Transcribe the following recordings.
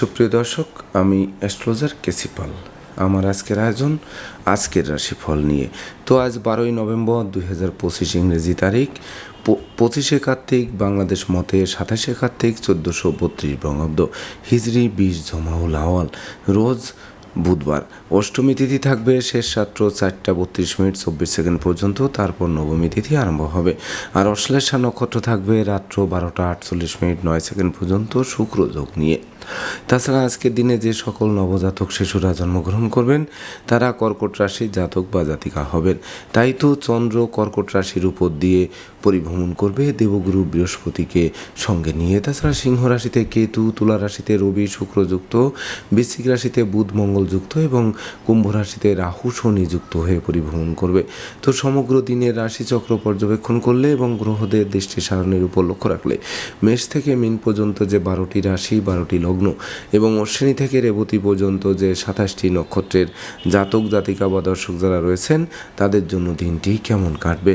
সুপ্রিয় দর্শক, আমি অ্যাস্ট্রোলজার কেসিপাল আমার আজকের আয়োজন, আজকের রাশিফল নিয়ে। তো আজ বারোই নভেম্বর দুই হাজার পঁচিশ ইংরেজি তারিখ পঁচিশে কার্তিক বাংলাদেশ মতে সাতাশে কার্তিক চোদ্দোশো বত্রিশ বঙ্গাব্দ। হিজড়ি বিশ জমাউল আওয়াল রোজ বুধবার। অষ্টমী তিথি থাকবে, শেষ রাত্র চারটা বত্রিশ মিনিট চব্বিশ সেকেন্ড পর্যন্ত, তারপর নবমী তিথি আরম্ভ হবে। আর অশ্লেষা নক্ষত্র থাকবে, রাত্র বারোটা আটচল্লিশ মিনিট নয় সেকেন্ড পর্যন্ত শুক্র যোগ নিয়ে। তাছাড়া আজকের দিনে যে সকল নবজাতক শিশুরা জন্মগ্রহণ করবেন, তারা কর্কট রাশির জাতক বা জাতিকা হবেন। তাই তো চন্দ্র কর্কট রাশির উপর দিয়ে পরিভ্রমণ করবে দেবগুরু বৃহস্পতিকে সঙ্গে নিয়ে। তাছাড়া সিংহ রাশিতে কেতু, তুলা রাশিতে রবি, শুক্রযুক্ত, বৃশ্চিক রাশিতে বুধ মঙ্গলযুক্ত এবং কুম্ভ রাশিতে রাহু শনি যুক্ত হয়ে পরিভ্রমণ করবে। তো সমগ্র দিনের রাশিচক্র পর্যবেক্ষণ করলে এবং গ্রহদের দৃষ্টি সারণীর উপর লক্ষ্য রাখলে মেষ থেকে মিন পর্যন্ত যে বারোটি রাশি, বারোটি লগ্ন এবং অশ্বিনী থেকে রেবতী পর্যন্ত যে সাতাশটি নক্ষত্রের জাতক, জাতিকা বা দর্শক যারা রয়েছেন, তাদের জন্য দিনটি কেমন কাটবে?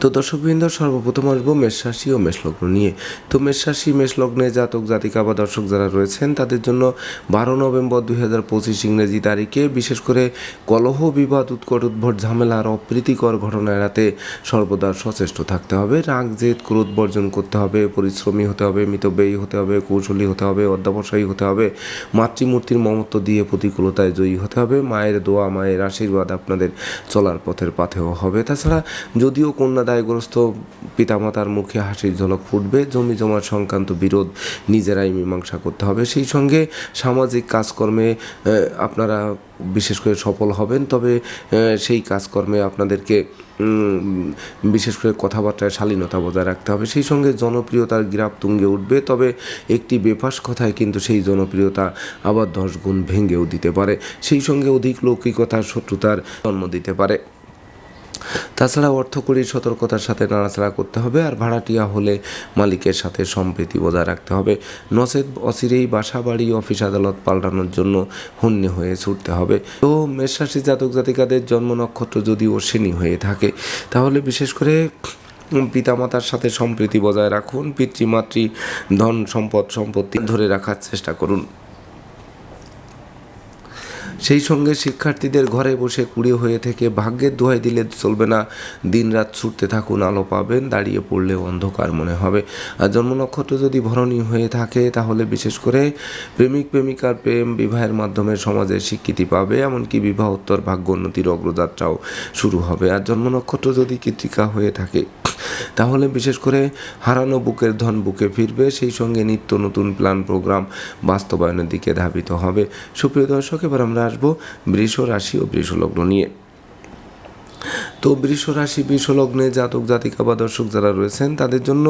তো দর্শকবৃন্দ, সর্বপ্রথম আসব মেষরাশি ও মেষলগ্ন নিয়ে। তো মেষরাশি মেষলগ্নে জাতক, জাতিকা বা দর্শক যারা রয়েছেন, তাদের জন্য বারো নভেম্বর দুই হাজার পঁচিশ ইংরেজি তারিখে বিশেষ করে কলহ, বিবাদ, উৎকট, উদ্ভট, ঝামেলা আর অপ্রীতিকর ঘটনা এড়াতে সর্বদা সচেষ্ট থাকতে হবে। রাগ, জেদ, ক্রোধ বর্জন করতে হবে, পরিশ্রমী হতে হবে, মিতব্যয়ী হতে হবে, কৌশলী হতে হবে, অধ্যাবসায়ী হতে হবে, মাতৃমূর্তির মমত্ব দিয়ে প্রতিকূলতায় জয়ী হতে হবে, মায়ের দোয়া, মায়ের আশীর্বাদ আপনাদের চলার পথের পাথেও হবে। তাছাড়া যদিও কন্যা দায়গ্রস্ত পিতামাতার মুখে হাসির ঝলক ফুটবে, জমি জমার সংক্রান্ত বিরোধ নিজেরাই মীমাংসা করতে হবে। সেই সঙ্গে সামাজিক কাজকর্মে আপনারা বিশেষ করে সফল হবেন, তবে সেই কাজকর্মে আপনাদেরকে বিশেষ করে কথাবার্তায় শালীনতা বজায় রাখতে হবে। সেই সঙ্গে জনপ্রিয়তার গ্রাফ তুঙ্গে উঠবে, তবে একটি বেফাস কথায় কিন্তু সেই জনপ্রিয়তা আবার দশ গুণ ভেঙেও দিতে পারে। সেই সঙ্গে অধিক লৌকিকতার শত্রুতার জন্ম দিতে পারে। তাছাড়া অর্থকরীর সতর্কতার সাথে নাড়াচাড়া করতে হবে আর ভাড়াটিয়া হলে মালিকের সাথে সম্প্রীতি বজায় রাখতে হবে। নচেত অচিরেই বাসা বাড়ি, অফিস আদালত পাল্টানোর জন্য হন্যে হয়ে ছুটতে হবে। তো মেষরাশি জাতক জাতিকাদের জন্ম নক্ষত্র যদি অশ্বিনী হয়ে থাকে, তাহলে বিশেষ করে পিতামাতার সাথে সম্প্রীতি বজায় রাখুন, পিতৃমাতৃ ধন সম্পদ সম্পত্তি ধরে রাখার চেষ্টা করুন। সেই সঙ্গে শিক্ষার্থীদের ঘরে বসে কুড়ে হয়ে থেকে ভাগ্যের দোহাই দিলে চলবে না। দিনরাত ছুটতে থাকুন, আলো পাবেন, দাঁড়িয়ে পড়লে অন্ধকার মনে হবে। আর জন্ম নক্ষত্র যদি ভরণী হয়ে থাকে, তাহলে বিশেষ করে প্রেমিক, প্রেমিকার প্রেম বিবাহের মাধ্যমে সমাজে স্বীকৃতি পাবে, এমনকি বিবাহোত্তর ভাগ্য উন্নতির অগ্রযাত্রাও শুরু হবে। আর জন্ম নক্ষত্র যদি কৃতিকা হয়ে থাকে তাহলে বিশেষ করে হারানো বুকের ধন বুকে ফিরবে, সেই সঙ্গে নিত্য নতুন প্ল্যান প্রোগ্রাম বাস্তবায়নের দিকে ধাবিত হবে। সুপ্রিয় দর্শক, এবার আমরা আসব বৃষ রাশি ও বৃষ লগ্ন নিয়ে। তো বৃষ রাশি, বৃষ লগ্নে জাতক, জাতিকা বা দর্শক যারা রয়েছেন, তাদের জন্য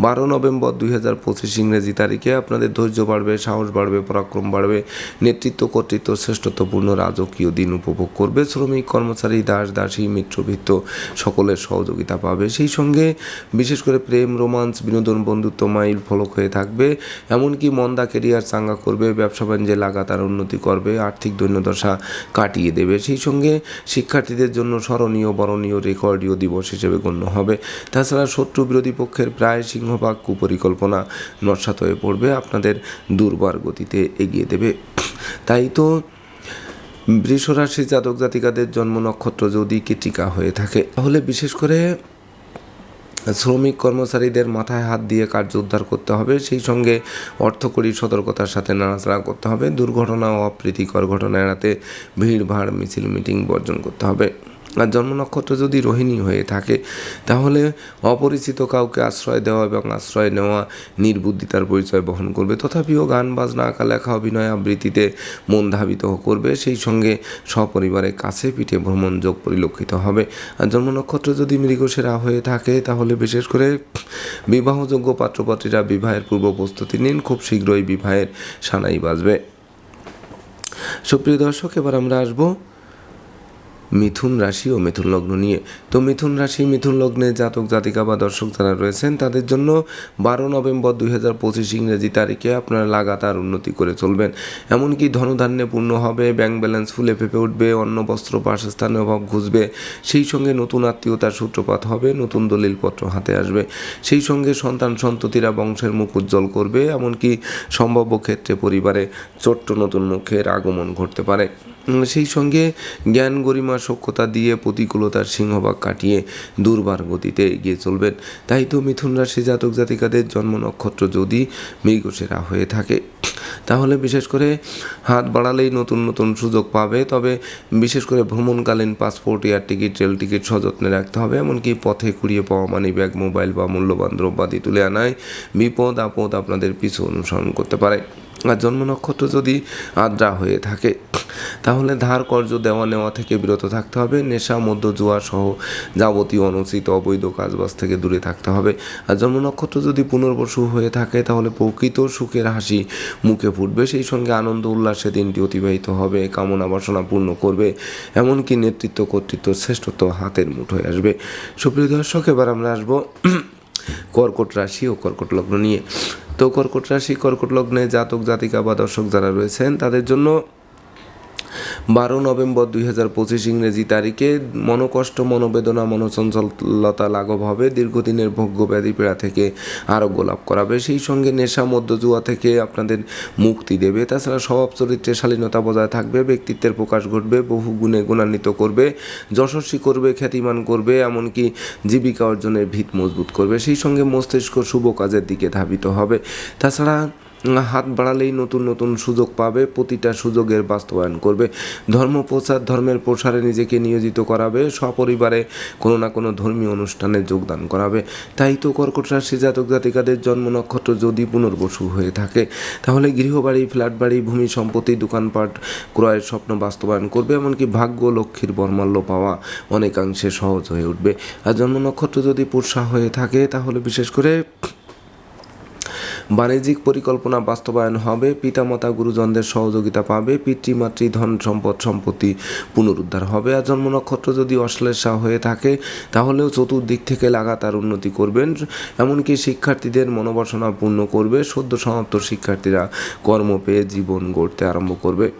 বারো নভেম্বর দুই হাজার পঁচিশ ইংরেজি তারিখে আপনাদের ধৈর্য বাড়বে, সাহস বাড়বে, পরাক্রম বাড়বে, নেতৃত্ব, কর্তৃত্ব, শ্রেষ্ঠত্বপূর্ণ রাজকীয় দিন উপভোগ করবে। শ্রমিক, কর্মচারী, দাস, দাসী মিত্রভিত্ত সকলের সহযোগিতা পাবে। সেই সঙ্গে বিশেষ করে প্রেম, রোমান্স, বিনোদন, বন্ধুত্ব মাইল ফলক হয়ে থাকবে। এমনকি মন্দা কেরিয়ার চাঙ্গা করবে, ব্যবসা বাণিজ্যে লাগাতার উন্নতি করবে, আর্থিক দৈন্যদশা কাটিয়ে দেবে। সেই সঙ্গে শিক্ষার্থীদের জন্য স্মরণীয় বরণীয় রেকর্ডীয় দিবস হিসেবে গণ্য হবে। তাছাড়া শত্রু বিরোধী পক্ষের প্রায় সিংহভাগ কুপরিকল্পনা নস্বাত হয়ে পড়বে, আপনাদের দুর্বার গতিতে এগিয়ে দেবে। তাই তো বৃষরাশি জাতক জাতিকাদের জন্ম নক্ষত্র যদি কৃতিকা হয়ে থাকে, তাহলে বিশেষ করে শ্রমিক কর্মচারীদের মাথায় হাত দিয়ে কার্য উদ্ধার করতে হবে, সেই সঙ্গে অর্থকরী সতর্কতার সাথে নাড়াচাড়া করতে হবে, দুর্ঘটনা ও অপ্রীতিকর ঘটনা এড়াতে ভিড় ভাড় মিছিল মিটিং বর্জন করতে হবে। আর জন্ম নক্ষত্র যদি রোহিণী হয়ে থাকে, তাহলে অপরিচিত কাউকে আশ্রয় দেওয়া এবং আশ্রয় নেওয়া নির্বুদ্ধিতার পরিচয় বহন করবে। তথাপিও গান, বাজনা আঁকা লেখা, অভিনয় আবৃত্তিতে মন ধাবিত করবে। সেই সঙ্গে সপরিবারে কাছে পিঠে ভ্রমণ যোগ পরিলক্ষিত হবে। আর জন্ম নক্ষত্র যদি মৃগসেরা হয়ে থাকে, তাহলে বিশেষ করে বিবাহযোগ্য পাত্রপাত্রীরা বিবাহের পূর্ব প্রস্তুতি নিন। খুব শীঘ্রই বিবাহের সানাই বাজবে। সুপ্রিয় দর্শক, এবার আমরা আসব মিথুন রাশি ও মিথুন লগ্ন নিয়ে। তো মিথুন রাশি, মিথুন লগ্নে জাতক, জাতিকা বা দর্শক যারা রয়েছেন, তাদের জন্য বারো নভেম্বর দুই হাজার পঁচিশ ইংরেজি তারিখে আপনারা লাগাতার উন্নতি করে চলবেন। এমনকি ধনধান্যে পূর্ণ হবে, ব্যাংক ব্যালেন্স ফুলে ফেপে উঠবে অন্য বস্ত্র, বাসস্থানে অভাব ঘুষবে, সেই সঙ্গে নতুন আত্মীয়তার সূত্রপাত হবে, নতুন দলিলপত্র হাতে আসবে। সেই সঙ্গে সন্তান সন্ততিরা বংশের মুখ উজ্জ্বল করবে, এমনকি সম্ভাব্য ক্ষেত্রে পরিবারে ছোট্ট নতুন মুখের আগমন ঘটতে পারে। সেই সঙ্গে জ্ঞান গরিমা সক্ষতা দিয়ে প্রতিকূলতার সিংহভাগ কাটিয়ে দুর্বার গতিতে এগিয়ে চলবেন। তাই তো মিথুন রাশি জাতক জাতিকাদের জন্ম নক্ষত্র যদি মৃগসেরা হয়ে থাকে, তাহলে বিশেষ করে হাত বাড়ালেই নতুন নতুন সুযোগ পাবে। তবে বিশেষ করে ভ্রমণকালীন passport, air ticket, rail ticket সযত্নে রাখতে হবে। এমনকি পথে কুড়িয়ে পাওয়া মানি ব্যাগ মোবাইল বা মূল্যবান দ্রব্যাদি তুলে আনায় বিপদ আপদ আপনাদের পিছু অনুসরণ করতে পারে। আর জন্ম নক্ষত্র যদি আদ্রা হয়ে থাকে, তাহলে ধার কর্য দেওয়া নেওয়া থেকে বিরত থাকতে হবে। নেশা মধ্য জুয়া সহ যাবতীয় অনুচিত অবৈধ কাজবাজ থেকে দূরে থাকতে হবে। আর জন্ম নক্ষত্র যদি পুনর্বসু হয়ে থাকে, তাহলে প্রকৃত সুখের হাসি মুখে ফুটবে। সেই সঙ্গে আনন্দ, উল্লাসে দিনটি অতিবাহিত হবে, কামনা বাসনা পূর্ণ করবে, এমনকি নেতৃত্ব, কর্তৃত্ব শ্রেষ্ঠত্ব হাতের মুঠোয় আসবে। সুপ্রিয় দর্শক, এবার আমরা আসব কর্কট রাশি ও কর্কট লগ্ন নিয়ে। তো কর্কট রাশি কর্কট লগ্নে জাতক জাতিকা বা দর্শক যারা রয়েছেন তাদের জন্য বারো নভেম্বর দুই হাজার পঁচিশ ইংরেজি তারিখে মনোকষ্ট, মনোবেদনা, মনোচঞ্চলতা লাঘব হবে। দীর্ঘদিনের ভোগ্য ব্যাধি পীড়া থেকে আরোগ্য লাভ করাবে। সেই সঙ্গে নেশা মধ্য জুয়া থেকে আপনাদের মুক্তি দেবে। তাছাড়া স্বভাব চরিত্রে শালীনতা বজায় থাকবে, ব্যক্তিত্বের প্রকাশ ঘটবে, বহু গুণে গুণান্বিত করবে যশস্বী করবে, খ্যাতিমান করবে, এমনকি জীবিকা অর্জনের ভিত মজবুত করবে। সেই সঙ্গে মস্তিষ্ক শুভ কাজের দিকে ধাবিত হবে। তাছাড়া হাত বাড়ালেই নতুন নতুন সুযোগ পাবে, প্রতিটা সুযোগের বাস্তবায়ন করবে। ধর্ম প্রচার, ধর্মের প্রসারে নিজেকে নিয়োজিত করাবে, সপরিবারে কোনো না কোনো ধর্মীয় অনুষ্ঠানে যোগদান করাবে। তাই তো কর্কট রাশি জাতক জাতিকাদের জন্ম নক্ষত্র যদি পুনর্বসু হয়ে থাকে, তাহলে গৃহবাড়ি ফ্ল্যাট বাড়ি ভূমি সম্পত্তি, দোকানপাট ক্রয়ের স্বপ্ন বাস্তবায়ন করবে, এমনকি ভাগ্য, লক্ষ্মীর বর্মাল্য পাওয়া অনেকাংশে সহজ হয়ে উঠবে। আর জন্ম নক্ষত্র যদি পোষা হয়ে থাকে, তাহলে বিশেষ করে বাণিজ্যিক পরিকল্পনা বাস্তবায়ন হবে, পিতামাতা গুরুজনদের সহযোগিতা পাবে, পিতৃমাতৃ ধন সম্পদ সম্পত্তি পুনরুদ্ধার হবে। আর জন্ম নক্ষত্র যদি অশ্লেষা হয়ে থাকে, তাহলেও চতুর্দিক থেকে লাগাতার উন্নতি করবেন। এমনকি শিক্ষার্থীদের মনোবাসনা পূর্ণ করবে। সদ্য সমাপ্ত শিক্ষার্থীরা কর্ম পেয়ে জীবন গড়তে আরম্ভ করবে।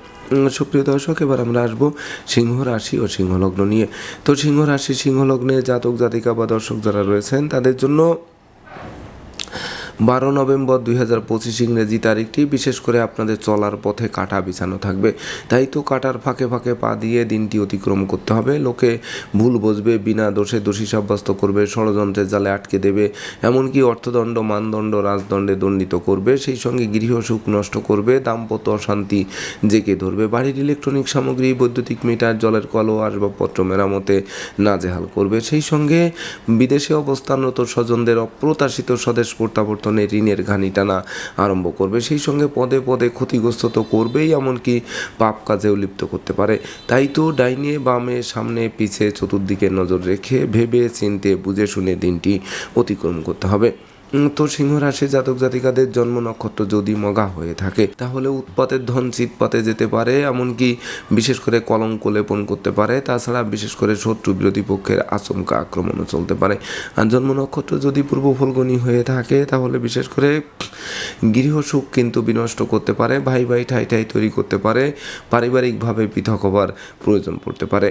সুপ্রিয় দর্শক, এবার আমরা আসব সিংহ রাশি ও সিংহলগ্ন নিয়ে। তো সিংহ রাশি, সিংহলগ্নে জাতক জাতিকা বা দর্শক যারা রয়েছেন, তাদের জন্য বারো নভেম্বর দুই হাজার পঁচিশ ইংরেজি তারিখটি বিশেষ করে আপনাদের চলার পথে কাটা বিছানো থাকবে। তাই তো কাটার ফাঁকে ফাঁকে পা দিয়ে দিনটি অতিক্রম করতে হবে। লোকে ভুল বুঝবে, বিনা দোষে দোষী সাব্যস্ত করবে, ষড়যন্ত্রের জালে আটকে দেবে, এমনকি অর্থদণ্ড, মানদণ্ড, রাজদণ্ডে দণ্ডিত করবে, সেই সঙ্গে গৃহসুখ নষ্ট করবে, দাম্পত্য অশান্তি জেকে ধরবে। বাড়ির ইলেকট্রনিক সামগ্রী, বৈদ্যুতিক মিটার, জলের কল আসবাবপত্র মেরামতে নাজেহাল করবে। সেই সঙ্গে বিদেশে অবস্থানরত স্বজনদের অপ্রত্যাশিত স্বদেশ প্রত্যাবর্তনে ঋণের ঘানি টানা আরম্ভ করবে। সেই সঙ্গে পদে পদে ক্ষতিগ্রস্ত তো করবেই, এমনকি পাপ কাজেও লিপ্ত করতে পারে। তাই তো ডাইনে বামে সামনে পিছে চতুর্দিকে নজর রেখে ভেবে চিনতে বুঝে শুনে দিনটি অতিক্রম করতে হবে। তো সিংহ রাশি জাতক জাতিকাদের জন্ম নক্ষত্র যদি মগা হয়ে থাকে, তাহলে উৎপাতের ধন চিৎপাতে যেতে পারে, এমনকি বিশেষ করে কলঙ্ক লেপন করতে পারে। তাছাড়া বিশেষ করে শত্রু বিরোধী পক্ষের আচমকা আক্রমণও চলতে পারে। আর জন্ম নক্ষত্র যদি পূর্ব ফলগনি হয়ে থাকে, তাহলে বিশেষ করে গৃহসুখ কিন্তু বিনষ্ট করতে পারে, ভাই ভাই ঠাই ঠাই তৈরি করতে পারে, পারিবারিকভাবে পৃথক হবার প্রয়োজন পড়তে পারে।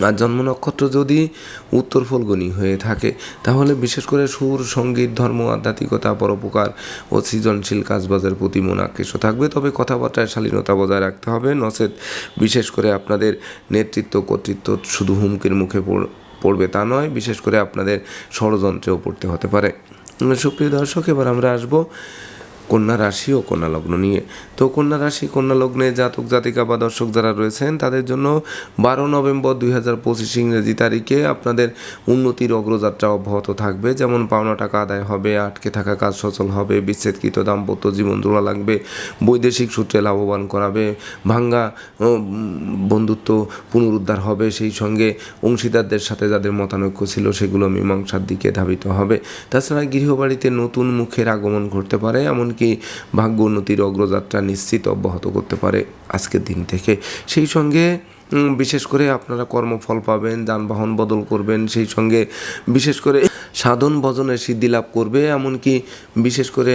আর জন্ম নক্ষত্র যদি উত্তর ফলগুনি হয়ে থাকে, তাহলে বিশেষ করে সুর, সংগীত, ধর্ম, আধ্যাত্মিকতা, পরোপকার ও সৃজনশীল কাজবাজের প্রতি মন আকৃষ্ট থাকবে। তবে কথাবার্তায় শালীনতা বজায় রাখতে হবে। নচেত বিশেষ করে আপনাদের নেতৃত্ব, কর্তৃত্ব শুধু হুমকির মুখে পড়- পড়বে তা নয়, বিশেষ করে আপনাদের ষড়যন্ত্রেও পড়তে হতে পারে। সুপ্রিয় দর্শক, এবার আমরা আসব কন্যা রাশি ও কন্যা লগ্ন নিয়ে। তো কন্যা রাশি, কন্যা লগ্নে জাতক, জাতিকা বা দর্শক যারা রয়েছেন, তাদের জন্য বারো নভেম্বর দুই হাজার পঁচিশ ইংরেজি তারিখে আপনাদের উন্নতির অগ্রযাত্রা অব্যাহত থাকবে। যেমন পাওনা টাকা আদায় হবে, আটকে থাকা কাজ সচল হবে, বিচ্ছেদকৃত দাম্পত্য জীবন জোড়া লাগবে, বৈদেশিক সূত্রে লাভবান করাবে, ভাঙ্গা বন্ধুত্ব পুনরুদ্ধার হবে, সেই সঙ্গে অংশীদারদের সাথে যাদের মতানৈক্য ছিল সেগুলো মীমাংসার দিকে ধাবিত হবে। তাছাড়া গৃহবাড়িতে নতুন মুখের আগমন ঘটতে পারে, এমনকি এমনকি ভাগ্য উন্নতির অগ্রযাত্রা নিশ্চিত অব্যাহত করতে পারে আজকের দিন থেকে। সেই সঙ্গে বিশেষ করে আপনারা কর্মফল পাবেন, যানবাহন বদল করবেন, সেই সঙ্গে বিশেষ করে সাধন ভজনের সিদ্ধি লাভ করবে, এমনকি বিশেষ করে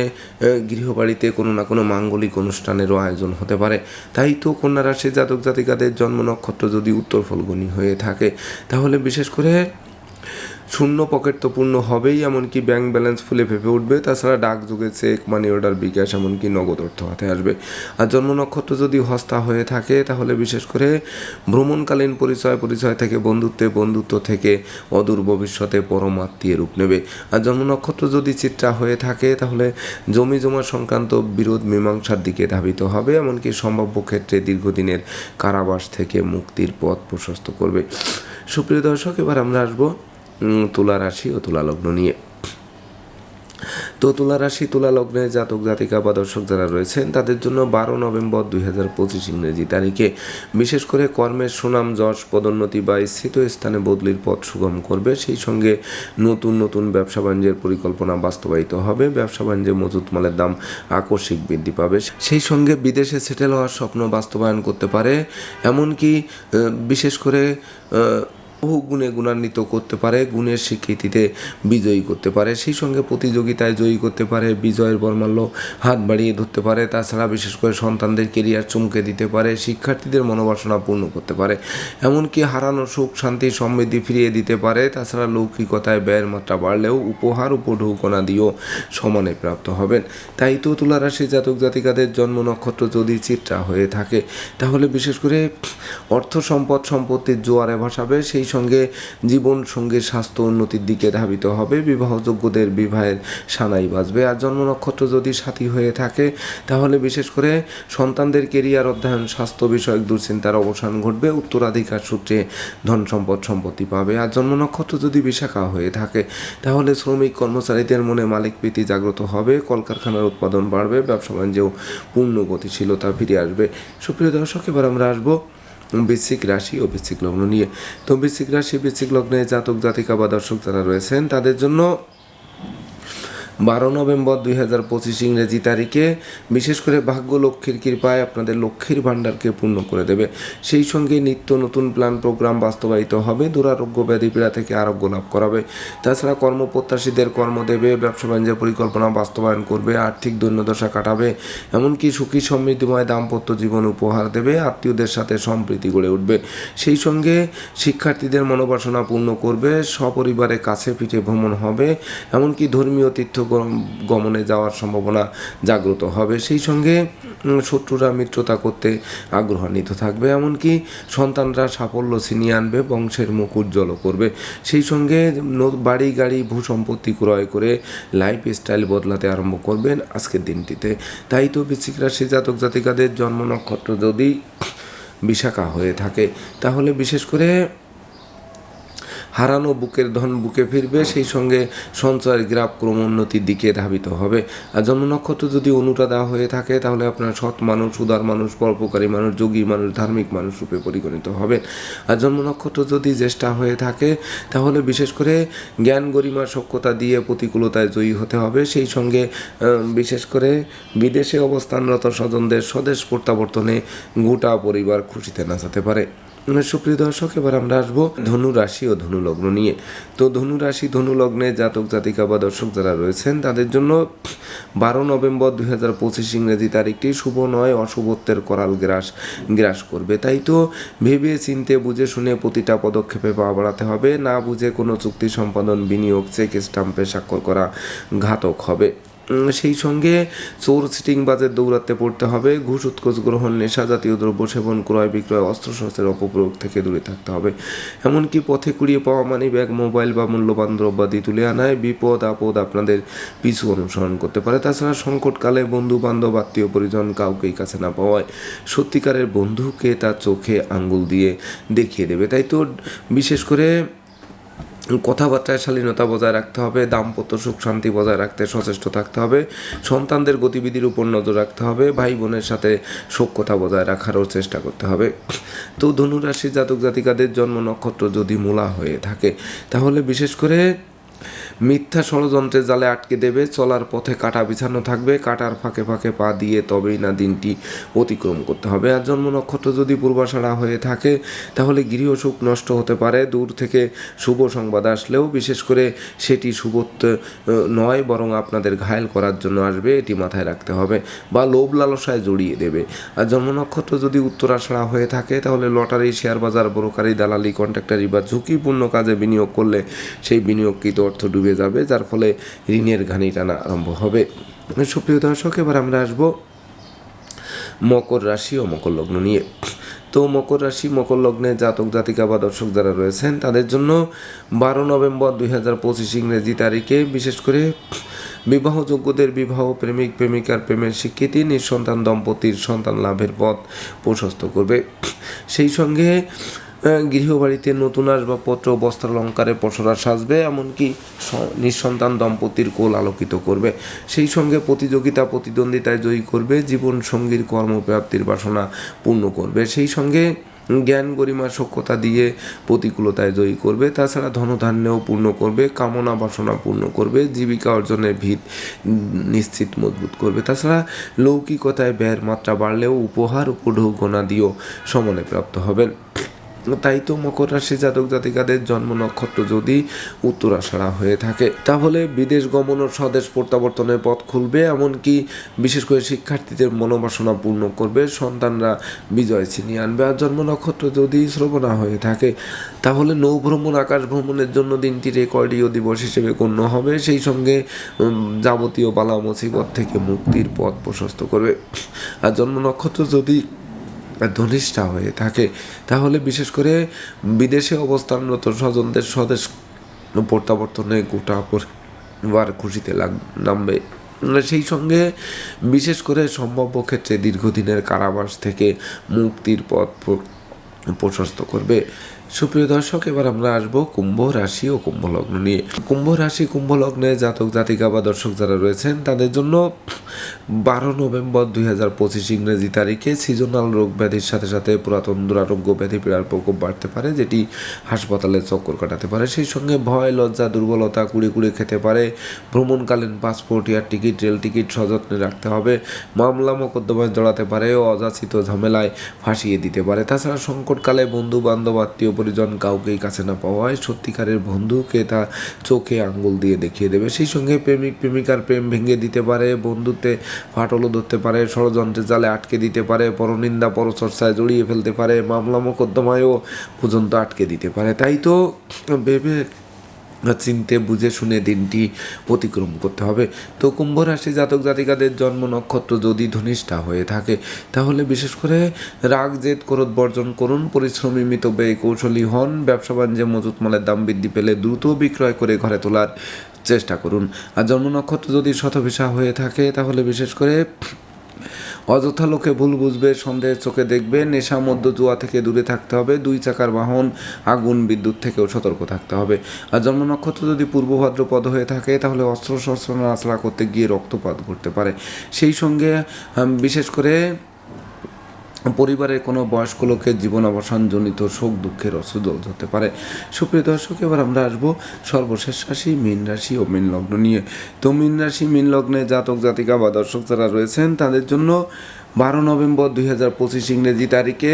গৃহবাড়িতে কোনো না কোনো মাঙ্গলিক অনুষ্ঠানেরও আয়োজন হতে পারে। তাই তো কন্যা রাশির জাতক জাতিকাদের জন্ম নক্ষত্র যদি উত্তর ফলগুনি হয়ে থাকে, তাহলে বিশেষ করে শূন্য পকেট তো পূর্ণ হবেই, এমনকি ব্যাংক ব্যালেন্স ফুলে ফেপে উঠবে। তাছাড়া ডাক যুগে চেক মানি অর্ডার বিকাশ এমনকি নগদ অর্থ হাতে আসবে। আর জন্ম নক্ষত্র যদি হস্তা হয়ে থাকে, তাহলে বিশেষ করে ভ্রমণকালীন পরিচয় পরিচয় থেকে বন্ধুত্বে বন্ধুত্ব থেকে অদূর ভবিষ্যতে পরমাত্মীয় রূপ নেবে। আর জন্ম নক্ষত্র যদি চিত্রা হয়ে থাকে, তাহলে জমি জমা সংক্রান্ত বিরোধ মীমাংসার দিকে ধাবিত হবে, এমনকি সম্ভাব্য ক্ষেত্রে দীর্ঘদিনের কারাবাস থেকে মুক্তির পথ প্রশস্ত করবে। সুপ্রিয় দর্শক, এবার আমরা আসব তুলা রাশি ও তুলা লগ্ন নিয়ে। তো তুলা রাশি, তুলা লগ্নে জাতক, জাতিকা বা দর্শক যারা রয়েছেন, তাদের জন্য বারো নভেম্বর দুই হাজার পঁচিশ ইংরেজি তারিখে বিশেষ করে কর্মের সুনাম, যশ, পদোন্নতি বা স্থিত স্থানে বদলির পথ সুগম করবে। সেই সঙ্গে নতুন নতুন ব্যবসা বাণিজ্যের পরিকল্পনা বাস্তবায়িত হবে। ব্যবসা বাণিজ্যে মজুত মালের দাম আকস্মিক বৃদ্ধি পাবে। সেই সঙ্গে বিদেশে সেটেল হওয়ার স্বপ্ন বাস্তবায়ন করতে পারে। এমনকি বিশেষ করে বহু গুণে গুণান্বিত করতে পারে, গুণের স্বীকৃতিতে বিজয়ী করতে পারে। সেই সঙ্গে প্রতিযোগিতায় জয়ী করতে পারে, বিজয়ের বর্মাল্য হাত বাড়িয়ে ধরতে পারে। তাছাড়া বিশেষ করে সন্তানদের কেরিয়ার চমকে দিতে পারে, শিক্ষার্থীদের মনোবাসনা পূর্ণ করতে পারে। এমনকি হারানো সুখ, শান্তি, সমৃদ্ধি ফিরিয়ে দিতে পারে। তাছাড়া লৌকিকতায় ব্যয়ের মাত্রা বাড়লেও উপহার উপঢৌকনা দিয়েও সমানে প্রাপ্ত হবেন। তাই তো তুলা রাশি জাতক জাতিকাদের জন্ম নক্ষত্র যদি চিত্রা হয়ে থাকে, তাহলে বিশেষ করে অর্থ সম্পদ, সম্পত্তির জোয়ারে ভাসাবে, সেই সঙ্গে জীবন সঙ্গে স্বাস্থ্য উন্নতির দিকে ধাবিত হবে। বিবাহযোগ্যদের বিবাহের সানাই বাজবে। আর জন্ম নক্ষত্র যদি সাথী হয়ে থাকে, তাহলে বিশেষ করে সন্তানদের কেরিয়ার অধ্যয়ন, স্বাস্থ্য বিষয়ক দুশ্চিন্তার অবসান ঘটবে। উত্তরাধিকার সূত্রে ধন সম্পদ সম্পত্তি পাবে। আর জন্ম নক্ষত্র যদি বিশাখা হয়ে থাকে, তাহলে শ্রমিক কর্মচারীদের মনে মালিক প্রীতি জাগ্রত হবে। কলকারখানার উৎপাদন বাড়বে, ব্যবসা বাণিজ্যেও পূর্ণ গতিশীলতা ফিরে আসবে। সুপ্রিয় দর্শক, এবার আমরা আসব বৃশ্চিক রাশি ও বৃশ্চিক লগ্ন নিয়ে। তো বৃশ্চিক রাশি, বৃশ্চিক লগ্নে জাতক জাতিকা বা দর্শক যারা রয়েছেন, তাদের জন্য বারো নভেম্বর দুই হাজার পঁচিশ ইংরেজি তারিখে বিশেষ করে ভাগ্য লক্ষ্মীর কৃপায় আপনাদের লক্ষ্মীর ভাণ্ডারকে পূর্ণ করে দেবে। সেই সঙ্গে নিত্য নতুন প্ল্যান প্রোগ্রাম বাস্তবায়িত হবে, দুরারোগ্য ব্যাধি পীড়া থেকে আরোগ্য লাভ করাবে। তাছাড়া কর্মপ্রত্যাশীদের কর্ম দেবে, ব্যবসা বাণিজ্যের পরিকল্পনা বাস্তবায়ন করবে, আর্থিক দৈন্যদশা কাটাবে, এমনকি সুখী সমৃদ্ধিময় দাম্পত্য জীবন উপহার দেবে, আত্মীয়দের সাথে সম্প্রীতি গড়ে উঠবে। সেই সঙ্গে শিক্ষার্থীদের মনোবাসনা পূর্ণ করবে, সপরিবারে কাছে পিঠে ভ্রমণ হবে, এমনকি ধর্মীয় তীর্থ গমনে যাওয়ার সম্ভাবনা জাগ্রত হবে। সেই সঙ্গে শত্রুরা মিত্রতা করতে আগ্রহান্বিত থাকবে। এমনকি সন্তানরা সাফল্য ছিনিয়ে আনবে, বংশের মুখ উজ্জ্বল করবে। সেই সঙ্গে বাড়ি, গাড়ি, ভূ সম্পত্তি ক্রয় করে লাইফ স্টাইল বদলাতে আরম্ভ করবেন আজকের দিনটিতে। তাই তো বৃশ্চিক রাশি জাতক জাতিকাদের জন্ম নক্ষত্র যদি বিশাখা হয়ে থাকে, তাহলে বিশেষ করে হারানো বুকের ধন বুকে ফিরবে, সেই সঙ্গে সঞ্চয়ের গ্রাফ ক্রমোন্নতির দিকে ধাবিত হবে। আর জন্ম নক্ষত্র যদি অনুরাধা হয়ে থাকে, তাহলে আপনার সৎ মানুষ, উদার মানুষ, পরোপকারী মানুষ, যোগী মানুষ, ধার্মিক মানুষ রূপে পরিগণিত হবেন আর জন্ম নক্ষত্র যদি জ্যেষ্ঠা হয়ে থাকে, তাহলে বিশেষ করে জ্ঞান গরিমা সক্ষতা দিয়ে প্রতিকূলতায় জয়ী হতে হবে। সেই সঙ্গে বিশেষ করে বিদেশে অবস্থানরত স্বজনদের স্বদেশ প্রত্যাবর্তনে গোটা পরিবার খুশিতে নাচাতে পারে। সুপ্রিয় দর্শক, এবার আমরা আসব ধনু রাশি ও ধনু লগ্ন নিয়ে। তো ধনু রাশি ধনু লগ্নে জাতক, জাতিকা বা দর্শক যারা রয়েছেন, তাদের জন্য বারো নভেম্বর দুই হাজার পঁচিশ ইংরেজি তারিখটি শুভ নয়, অশুভত্বের করাল গ্রাস গ্রাস করবে। তাই তো ভেবে, চিনতে, বুঝে, শুনে প্রতিটা পদক্ষেপে পা বাড়াতে হবে। না বুঝে কোনো চুক্তি সম্পাদন, বিনিয়োগ, চেক, স্টাম্পে স্বাক্ষর করা ঘাতক হবে। সেই সঙ্গে চোর সিটিং বাজের দৌড়াতে পড়তে হবে, ঘুষ উৎকোচ গ্রহণ, নেশা জাতীয় দ্রব্য সেবন, ক্রয় বিক্রয়, অস্ত্রশস্ত্রের অপপ্রয়োগ থেকে দূরে থাকতে হবে। এমনকি পথে কুড়িয়ে পাওয়া মানি ব্যাগ মোবাইল বা মূল্যবান দ্রব্যাদি তুলে আনায় বিপদ আপদ আপনাদের পিছু অনুসরণ করতে পারে। তাছাড়া সংকটকালে বন্ধু বান্ধব আত্মীয় পরিজন কাউকেই কাছে না পাওয়ায় সত্যিকারের বন্ধুকে তার চোখে আঙ্গুল দিয়ে দেখিয়ে দেবে। তাই তো বিশেষ করে কথাবার্তায় শালীনতা বজায় রাখতে হবে, দাম্পত্য সুখ শান্তি বজায় রাখতে সচেষ্ট থাকতে হবে, সন্তানদের গতিবিধির উপর নজর রাখতে হবে ভাই বোনের সাথে সখ্যতা বজায় রাখারও চেষ্টা করতে হবে। তো ধনুরাশি জাতক জাতিকাদের জন্ম নক্ষত্র যদি মূলা হয়ে থাকে, তাহলে বিশেষ করে মিথ্যা ষড়যন্ত্রে জালে আটকে দেবে, চলার পথে কাটা বিছানো থাকবে, কাটার ফাঁকে ফাঁকে পা দিয়ে তবেই না দিনটি অতিক্রম করতে হবে। আর জন্ম নক্ষত্র যদি পূর্বাশাড়া হয়ে থাকে, তাহলে গৃহসুখ নষ্ট হতে পারে। দূর থেকে শুভ সংবাদ আসলেও, বিশেষ করে সেটি শুভত্ব নয়, বরং আপনাদের ঘায়েল করার জন্য আসবে, এটি মাথায় রাখতে হবে বা লোভ লালসায় জড়িয়ে দেবে। আর জন্ম নক্ষত্র যদি উত্তরাষাড়া হয়ে থাকে, তাহলে লটারি শেয়ার বাজার ব্রোকারি, দালালি, কন্ট্রাক্টারি বা ঝুঁকিপূর্ণ কাজে বিনিয়োগ করলে সেই বিনিয়োগকৃত অর্থ ডুবে যাবে, যার ফলে ঋণের ঘানি টানা আরম্ভ হবে। সুপ্রিয় দর্শক, এবার আমরা আসব মকর রাশি ও মকর লগ্ন নিয়ে। তো মকর রাশি, মকর লগ্নে জাতক, জাতিকা বা দর্শক যারা রয়েছেন, তাদের জন্য বারো নভেম্বর দুই হাজার পঁচিশ ইংরেজি তারিখে বিশেষ করে বিবাহযোগ্যদের বিবাহ প্রেমিক, প্রেমিকার প্রেমের স্বীকৃতি, নিঃসন্তান দম্পতির সন্তান লাভের পথ প্রশস্ত করবে। সেই সঙ্গে গৃহবাড়িতে নতুন আসবাবপত্র বস্ত্রালঙ্কারে পসরা সাজবে, এমনকি নিঃসন্তান দম্পতির কোল আলোকিত করবে। সেই সঙ্গে প্রতিযোগিতা, প্রতিদ্বন্দ্বিতায় জয়ী করবে, জীবন সঙ্গীর কর্মপ্রাপ্তির বাসনা পূর্ণ করবে। সেই সঙ্গে জ্ঞান গরিমা সক্ষতা দিয়ে প্রতিকূলতায় জয়ী করবে। তাছাড়া ধনধান্যও পূর্ণ করবে, কামনা বাসনা পূর্ণ করবে, জীবিকা অর্জনের ভিত নিশ্চিত মজবুত করবে। তাছাড়া লৌকিকতায় ব্যয়ের মাত্রা বাড়লেও উপহার উপঢৌ গোনা দিয়েও সমানে প্রাপ্ত হবেন। তাই তো মকর রাশি জাতক জাতিকাদের জন্ম নক্ষত্র যদি উত্তরাষাড়া হয়ে থাকে। তাহলে বিদেশ গমন ও স্বদেশ প্রত্যাবর্তনের পথ খুলবে, এমনকি বিশেষ করে শিক্ষার্থীদের মনোবাসনা পূর্ণ করবে, সন্তানরা বিজয় ছিনিয়ে আনবে। আর জন্ম নক্ষত্র যদি শ্রবণা হয়ে থাকে, তাহলে নৌ ভ্রমণ আকাশ ভ্রমণের জন্য দিনটি রেকর্ডীয় দিবস হিসেবে গণ্য হবে। সেই সঙ্গে যাবতীয় বালা মুসিবত থেকে মুক্তির পথ প্রশস্ত করবে। আর জন্ম নক্ষত্র যদি ধনিষ্ঠা হয়ে থাকে, তাহলে বিশেষ করে বিদেশে অবস্থানরত স্বজনদের স্বদেশ প্রত্যাবর্তনে গোটা পরিবার খুশিতে লাগ, নামবে। সেই সঙ্গে বিশেষ করে সম্ভাব্য ক্ষেত্রে দীর্ঘদিনের কারাবাস থেকে মুক্তির পথ প্রশস্ত করবে। সুপ্রিয় দর্শক, এবার আমরা আসব কুম্ভ রাশি ও কুম্ভ লগ্ন নিয়ে। কুম্ভ রাশি, কুম্ভ লগ্নে জাতক, জাতিকা বা দর্শক যারা রয়েছেন, তাদের জন্য বারো নভেম্বর দুই হাজার পঁচিশ ইংরেজি তারিখে সিজনাল রোগ ব্যাধির সাথে সাথে পুরাতন দুরারোগ্য ব্যাধি পীড়ার প্রকোপ বাড়তে পারে, যেটি হাসপাতালে চক্কর কাটাতে পারে। সেই সঙ্গে ভয়, লজ্জা, দুর্বলতা, কুড়ি কুড়ি খেতে পারে। ভ্রমণকালীন passport air ticket, rail ticket সযত্নে রাখতে হবে। মামলা মোকদ্দমায় জড়াতে পারে ও অযাচিত ঝামেলায় ফাঁসিয়ে দিতে পারে। তাছাড়া সংকটকালে বন্ধু বান্ধব আত্মীয় পরিজন কাউকেই কাছে না পাওয়ায় সত্যিকারের বন্ধুকে তা চোখে আঙ্গুল দিয়ে দেখিয়ে দেবে। সেই সঙ্গে প্রেমিক, প্রেমিকার প্রেম ভেঙে দিতে পারে, বন্ধুত্বে ফাটলও ধরতে পারে ষড়যন্ত্রের জালে আটকে দিতে পারে, পরনিন্দা পরচর্চায় জড়িয়ে ফেলতে পারে, মামলা মোকদ্দমায়ও পর্যন্ত আটকে দিতে পারে। তাই তো ভেবে চিনতে, বুঝে শুনে দিনটি অতিক্রম করতে হবে। তো কুম্ভ রাশি জাতক জাতিকাদের জন্ম নক্ষত্র যদি ধনিষ্ঠা হয়ে থাকে, তাহলে বিশেষ করে রাগ, জেদ, ক্রোধ বর্জন করুন, পরিশ্রমী, মিত ব্যয়, কৌশলী হন, ব্যবসা বাণিজ্যে, মজুত মালের দাম বৃদ্ধি পেলে দ্রুত বিক্রয় করে ঘরে তোলার চেষ্টা করুন। আর জন্ম নক্ষত্র যদি শতভিসা হয়ে থাকে, তাহলে বিশেষ করে অযথা লোকে ভুল বুঝবে, সন্দেহের চোখে দেখবে, নেশা মধ্য জুয়া থেকে দূরে থাকতে হবে, দুই চাকার বাহন, আগুন, বিদ্যুৎ থেকেও সতর্ক থাকতে হবে। আর জন্ম নক্ষত্র যদি পূর্ব ভাদ্রপদ হয়ে থাকে, তাহলে অস্ত্র শস্ত্র নাচলা করতে গিয়ে রক্তপাত ঘটতে পারে। সেই সঙ্গে বিশেষ করে পরিবারের কোনো বয়স্ক লোকের জীবন অবসানজনিত শোক, দুঃখের অসুদল হতে পারে। সুপ্রিয় দর্শক, এবার আমরা আসব সর্বশেষ রাশি, মীন রাশি ও মীন লগ্ন নিয়ে। তো মীন রাশি, মীন লগ্নে জাতক, জাতিকা বা দর্শক যারা রয়েছেন, তাদের জন্য বারো নভেম্বর দুই হাজার পঁচিশ ইংরেজি তারিখে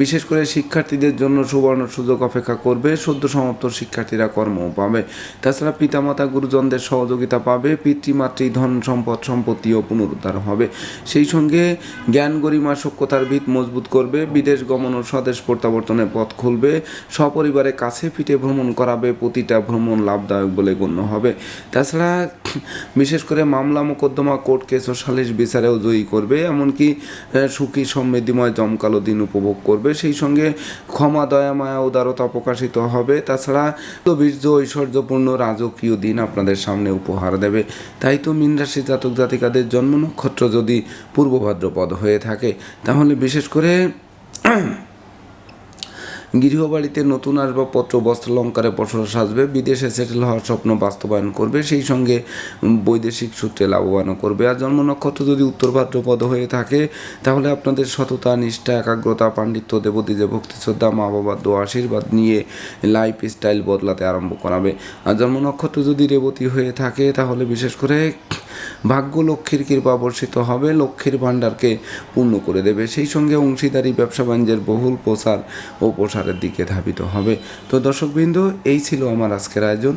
বিশেষ করে শিক্ষার্থীদের জন্য সুবর্ণ সুযোগ অপেক্ষা করবে সদ্য সমাপ্ত শিক্ষার্থীরা কর্ম পাবে। তাছাড়া পিতামাতা, গুরুজনদের সহযোগিতা পাবে পিতৃমাতৃ ধন সম্পদ সম্পত্তিও পুনরুদ্ধার হবে। সেই সঙ্গে জ্ঞান গরিমা সক্ষতার ভিত মজবুত করবে, বিদেশ গমন ও স্বদেশ প্রত্যাবর্তনের পথ খুলবে, সপরিবারে কাছে পিঠে ভ্রমণ করাবে, প্রতিটা ভ্রমণ লাভদায়ক বলে গণ্য হবে। তাছাড়া বিশেষ করে মামলা মোকদ্দমা কোর্ট কেস ও সালিশ বিচারেও জয়ী করবে, এমনকি সুখী সমৃদ্ধিময় জমকালো দিন উপভোগ করবে। সেই সঙ্গে ক্ষমা, দয়া, মায়া, উদারতা প্রকাশিত হবে। তাছাড়া তো বীর্য, ঐশ্বর্যপূর্ণ রাজকীয় দিন আপনাদের সামনে উপহার দেবে। তাই তো মীন রাশি জাতক জাতিকাদের জন্ম নক্ষত্র যদি পূর্বভাদ্রপদ হয়ে থাকে, তাহলে বিশেষ করে গৃহবাড়িতে নতুন আসবাবপত্র বস্ত্রালঙ্কারে বসরা সাজবে, বিদেশে সেটেল হওয়ার স্বপ্ন বাস্তবায়ন করবে, সেই সঙ্গে বৈদেশিক সূত্রে লাভবানও করবে। আর জন্ম নক্ষত্র যদি উত্তর ভাদ্রপদ হয়ে থাকে, তাহলে আপনাদের সততা, নিষ্ঠা, একাগ্রতা, পাণ্ডিত্য দেবতীজে ভক্তি, শ্রদ্ধা মা বাবার দোয়া, আশীর্বাদ নিয়ে লাইফ স্টাইল বদলাতে আরম্ভ করাবে। আর জন্ম নক্ষত্র যদি রেবতী হয়ে থাকে, তাহলে বিশেষ করে ভাগ্য লক্ষ্মীর কৃপা বর্ষিত হবে, লক্ষ্মীর ভাণ্ডারকে পূর্ণ করে দেবে। সেই সঙ্গে অংশীদারি, ব্যবসা বাণিজ্যের বহুল প্রসার ও প্রসারের দিকে ধাবিত হবে। তো দর্শকবৃন্দ, এই ছিল আমার আজকের আয়োজন।